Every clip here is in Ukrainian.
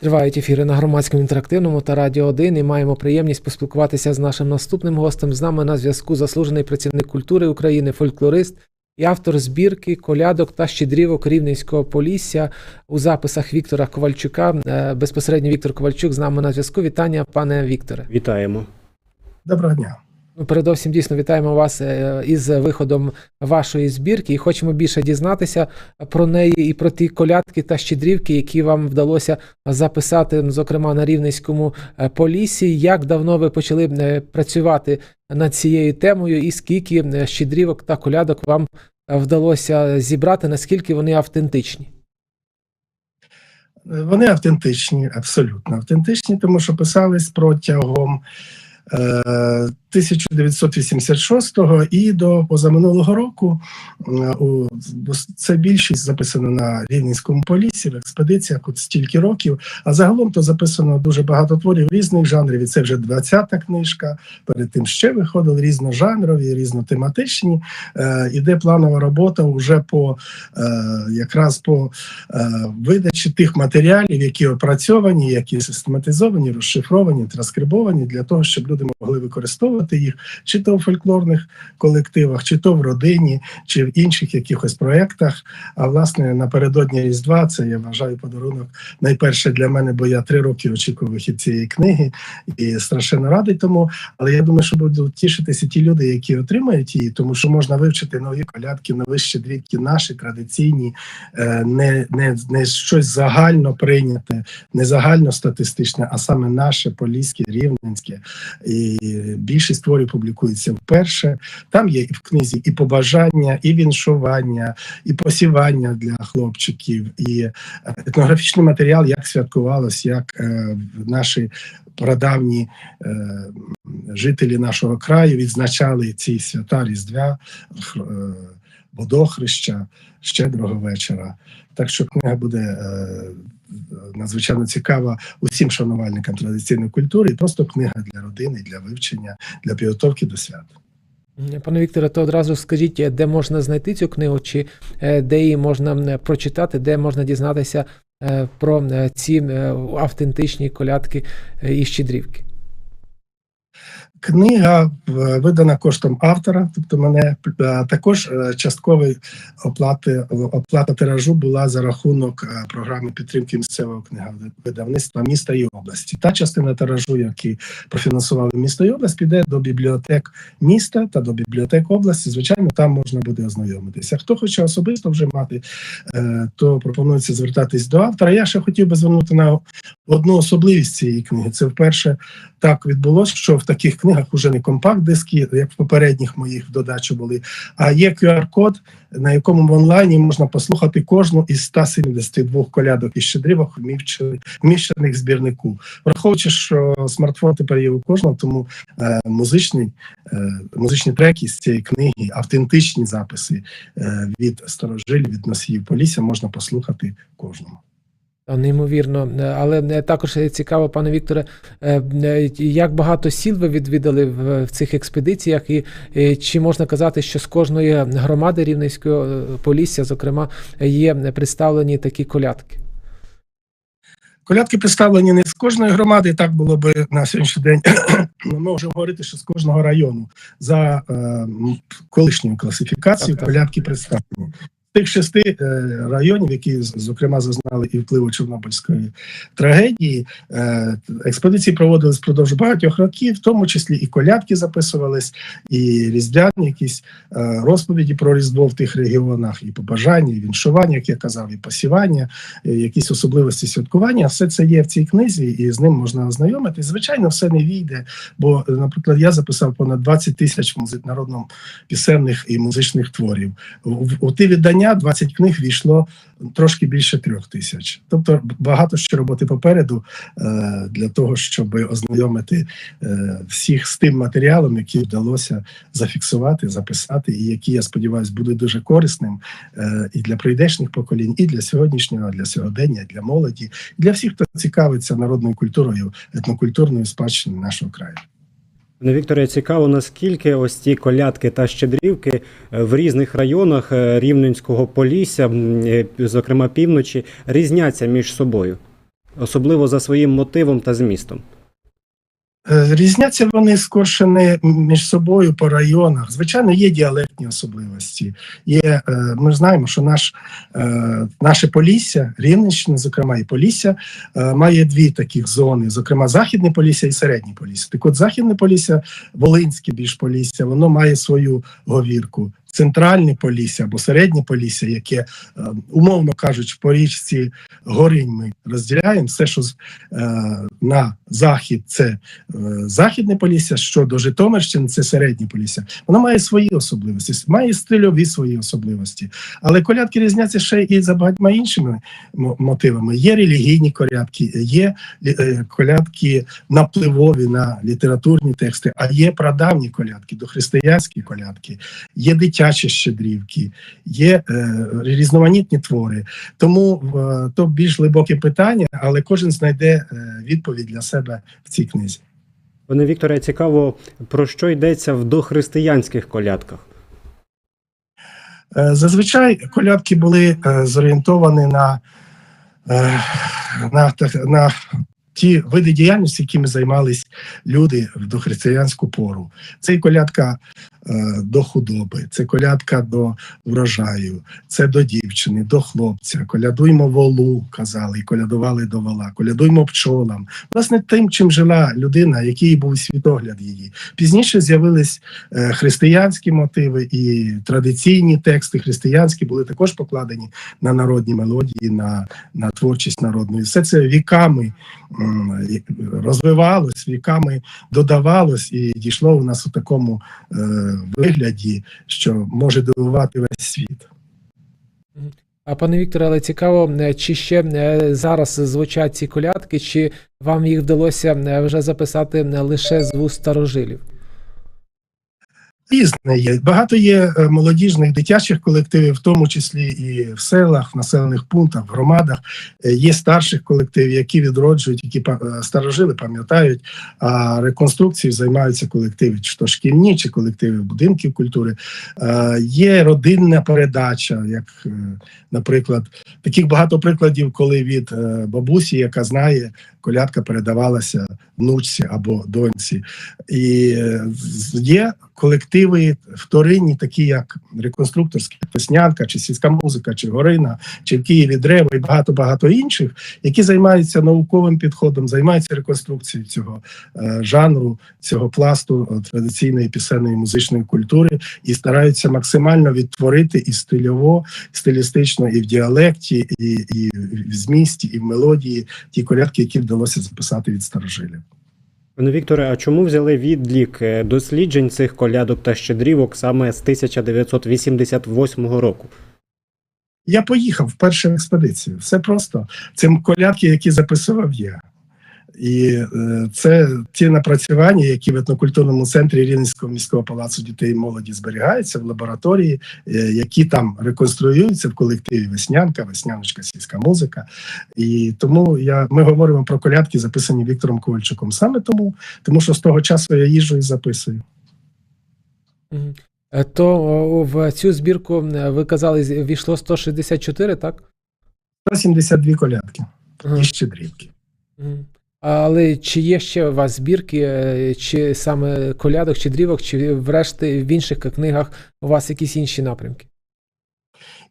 Тривають ефіри на громадському інтерактивному та Радіо 1 і маємо приємність поспілкуватися з нашим наступним гостем. З нами на зв'язку заслужений працівник культури України, фольклорист і автор збірки колядок та щедрівок Рівненського Полісся у записах Віктора Ковальчука. Е, Безпосередньо Віктор Ковальчук з нами на зв'язку. Вітання, пане Вікторе. Вітаємо. Доброго дня. Ну, передовсім дійсно вітаємо вас е, із виходом вашої збірки і хочемо більше дізнатися про неї і про ті колядки та щедрівки, які вам вдалося записати, ну, зокрема на Рівненському е, полісі. Як давно ви почали е, працювати над цією темою, і скільки щедрівок та колядок вам вдалося зібрати, наскільки вони автентичні? Вони автентичні, абсолютно автентичні, тому що писались протягом 1986 і до позаминулого року. Е, Це більшість записано на Рівненському полісі в експедиціях от стільки років. А загалом то записано дуже багато творів різних жанрів. І це вже 20-та книжка. Перед тим ще виходили різножанрові, різнотематичні. Е, Іде планова робота вже по е, якраз по е, видачі тих матеріалів, які опрацьовані, які систематизовані, розшифровані, транскрибовані для того, щоб люди могли використовувати їх чи то в фольклорних колективах, чи то в родині, чи в інших якихось проєктах. А власне напередодні Різдва це я вважаю подарунок найперше для мене, бо я три роки очікував вихід цієї книги і страшенно радий тому. Але я думаю, що будуть тішитися ті люди, які отримають її, тому що можна вивчити нові колядки, нові щедрівки, наші традиційні, е, не, не, не щось загально прийняте, не загально статистичне, а саме наше поліське, рівненське. І більшість творів публікується вперше. Там є і в книзі і побажання, і віншування, і посівання для хлопчиків, і е, етнографічний матеріал, як святкувалось, як е, наші прадавні е, жителі нашого краю відзначали ці свята Різдвя, е, водохреща, щедрого вечора. Так що книга буде е, надзвичайно цікава усім шанувальникам традиційної культури, і просто книга для родини, для вивчення, для підготовки до свят. Пане Вікторе, то одразу скажіть, де можна знайти цю книгу, чи е, де її можна прочитати, де можна дізнатися е, про е, ці е, автентичні колядки е, і щедрівки? Книга е, видана коштом автора, тобто мене е, також е, оплати оплата тиражу була за рахунок програми підтримки місцевого книговидавництва міста і області. Та частина тиражу, які профінансували місто і область, піде до бібліотек міста та до бібліотек області. Звичайно, там можна буде ознайомитися. Хто хоче особисто вже мати, то пропонується звертатись до автора. Я ще хотів би звернути на одну особливість цієї книги. Це вперше так відбулося, що в таких книгах вже не компакт-диски, як в попередніх моїх в додачу були, а є QR-код, на якому в онлайні можна послухати кожну із 172 колядок і щедрівок, вміщених збірнику. Враховуючи, що смартфон тепер є у кожного, тому е, музичні, е, музичні треки з цієї книги, автентичні записи е, від старожилів, від носіїв полісся можна послухати кожному. Та, Неймовірно, Е, але е, також цікаво, пане Вікторе, е, е, як багато сіл ви відвідали в, цих експедиціях, і е, чи можна казати, що з кожної громади Рівненського е, Полісся, зокрема, є представлені такі колядки? Колядки представлені не з кожної громади, так було би на сьогоднішній день. Ми можемо говорити, що з кожного району за е, колишньою класифікацією Так, так. колядки представлені. Тих шести е, районів, які зокрема зазнали і впливу Чорнобильської трагедії, е, експедиції проводились впродовж багатьох років, в тому числі і колядки записувались, і різдвяні якісь е, розповіді про різдво в тих регіонах, і побажання, і віншування, як я казав, і посівання, е, якісь особливості святкування. Все це є в цій книзі, і з ним можна ознайомитись. Звичайно, все не війде, бо, наприклад, я записав понад 20 тисяч народно пісенних і музичних творів. У ті віддання 20 книг війшло трошки більше трьох тисяч. Тобто багато ще роботи попереду е, для того, щоб ознайомити е, всіх з тим матеріалом, який вдалося зафіксувати, записати, і які, я сподіваюся, будуть дуже корисним е, і для прийдешніх поколінь, і для сьогоднішнього, для сьогодення, для молоді, і для всіх, хто цікавиться народною культурою, етнокультурною спадщиною нашого краю. Пане Вікторе, цікаво, наскільки ось ці колядки та щедрівки е, в різних районах е, Рівненського Полісся, е, зокрема півночі, різняться між собою. особливо за своїм мотивом та змістом? Е, Різняться вони скорше не між собою по районах. Звичайно, є діалектні особливості. Є, е, ми знаємо, що наш, е, наше Полісся, Рівненщина, зокрема, і Полісся, має дві таких зони: зокрема, Західне Полісся і Середнє Полісся. Так от Західне Полісся, Волинське більш Полісся, воно має свою говірку. Центральне Полісся або середнє Полісся, яке, умовно кажучи, по річці Горинь ми розділяємо все, що на захід це е, Західне Полісся, що до Житомирщини це середнє Полісся. Воно має свої особливості, має стильові свої особливості. Але колядки різняться ще і за багатьма іншими мотивами. Є релігійні колядки, є е, колядки напливові на літературні тексти, а є прадавні колядки, дохристиянські колядки, є дитячі щедрівки, є е, різноманітні твори. Тому то більш глибоке питання, але кожен знайде е, відповідь для себе в цій книзі. Пане Вікторе, цікаво, про що йдеться в дохристиянських колядках? Е, Зазвичай колядки були е, зорієнтовані на, е, на, на ті види діяльності, якими займались люди в дохристиянську пору. Це і колядка до худоби, це колядка до врожаю, це до дівчини, до хлопця. Колядуймо волу, казали, і колядували до вола, колядуймо пчолам. Власне, тим, чим жила людина, який був світогляд її. Пізніше з'явились е, християнські мотиви і традиційні тексти християнські були також покладені на народні мелодії, на, на творчість народну. І все це віками розвивалось, віками додавалось і дійшло у нас у такому е, вигляді, що може дивувати весь світ. А пане Вікторе, але цікаво, е, чи ще е, зараз звучать ці колядки, чи вам їх вдалося е, вже записати лише з вуст старожилів? Різне є. Багато є е, молодіжних дитячих колективів, в тому числі і в селах, в населених пунктах, в громадах. Е, Є старших колективів, які відроджують, які е, старожили, пам'ятають. А реконструкцією займаються колективи, чи то шкільні, чи колективи будинків культури. Є родинна передача, як, наприклад, таких багато прикладів, коли від бабусі, яка знає, колядка передавалася внучці або доньці. І є колективи вторинні, такі як реконструкторська Веснянка, чи сільська музика, чи Горина, чи в Києві Древо і багато багато інших, які займаються науковим підходом, займаються реконструкцією цього е, жанру, цього пласту е, традиційної пісенної музичної культури і стараються максимально відтворити і стильово, стилістично, і в діалекті, і, і в змісті, і в мелодії ті колядки, які вдалося записати від старожилів. Пане Вікторе, а чому взяли відлік е, досліджень цих колядок та щедрівок саме з 1988 року? Я поїхав в першу експедицію. Все просто. Це колядки, які записував я. І е, це ті напрацювання, які в етнокультурному центрі Рівненського міського палацу дітей і молоді зберігаються в лабораторії, е, які там реконструюються в колективі Веснянка, Весняночка, сільська музика. І тому я, ми говоримо про колядки, записані Віктором Ковальчуком. Саме тому, тому що з того часу я їжджу і записую. Е, То в цю збірку ви казали, війшло 164, так? 172 колядки і щедрівки. Але чи є ще у вас збірки, е, чи саме колядок, чи дрівок, чи врешті в інших книгах у вас якісь інші напрямки?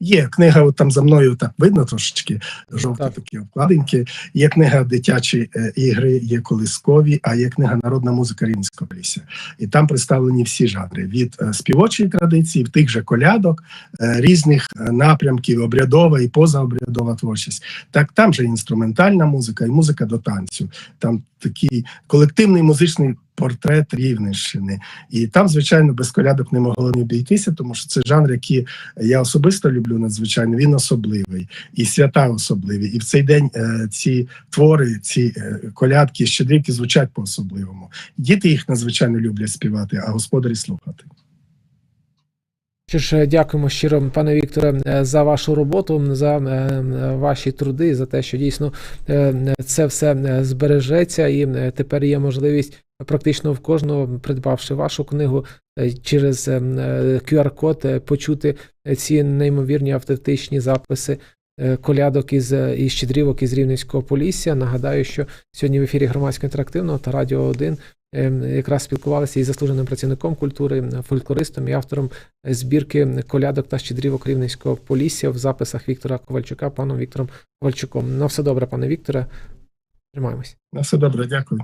Є книга, от там за мною так видно трошечки жовті Так. такі обкладинки. Є книга дитячі е, ігри, є колискові, а є книга Народна музика Рівненського лісся. І там представлені всі жанри від е, співочої традиції, в тих же колядок, е, різних напрямків, обрядова і позаобрядова творчість. Так там же інструментальна музика і музика до танцю. Там такий колективний музичний портрет Рівненщини. І там, звичайно, без колядок не могло не обійтися, тому що це жанр, який я особисто люблю надзвичайно. Він особливий і свята особливі. І в цей день е, ці твори, ці е, колядки, щедрівки звучать по-особливому. Діти їх надзвичайно люблять співати, а господарі слухати. Що ж, е, дякуємо щиро, пане Вікторе, е, за вашу роботу, за е, ваші труди, за те, що дійсно це все збережеться, і тепер є можливість практично в кожного, придбавши вашу книгу через QR-код, почути ці неймовірні автентичні записи колядок із, із щедрівок із Рівненського Полісся. Нагадаю, що сьогодні в ефірі громадського інтерактивного та Радіо 1 е, якраз спілкувалися із заслуженим працівником культури, фольклористом і автором збірки колядок та щедрівок Рівненського Полісся в записах Віктора Ковальчука, паном Віктором Ковальчуком. На все добре, пане Вікторе. Тримаємось. На все добре, дякую.